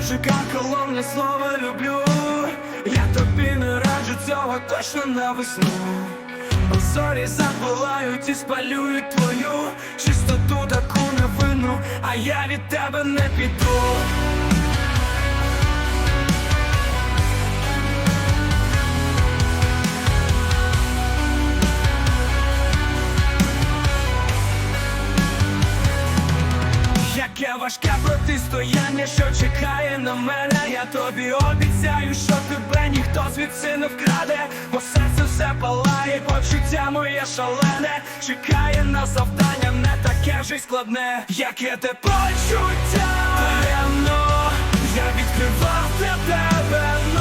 ЖК колонне слово люблю Я тобі не раджу цього точно на весну. Зорі запалають і спалюють твою чистоту таку невинну, а я від тебе не піду Яке важке протистояння, що чекає на мене, я тобі обіцяю, що тебе ніхто звідси не вкраде, бо серце все палає, почуття моє шалене, чекає на завдання, не таке вже й складне, яке те почуття? Таємно, я відкривав для тебе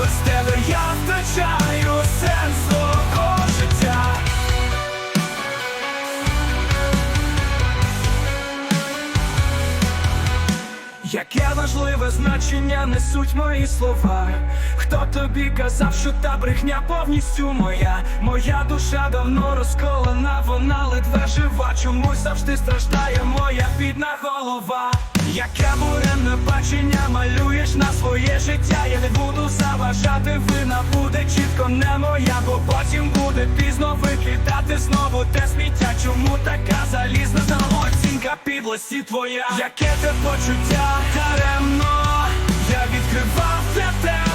Без тебе я втрачаю сенс свого життя. Яке важливе значення несуть мої слова? Хто тобі казав, що та брехня повністю моя? Моя душа давно розколена, вона ледве жива. Чомусь завжди страждає моя бідна голова. Яке буремне бачення своє життя Я не буду заважати, вина буде чітко не моя Бо потім буде пізно викидати знову те сміття. Чому така залізна оцінка підлості твоя. Яке те почуття? Даремно. Я відкривав для тебе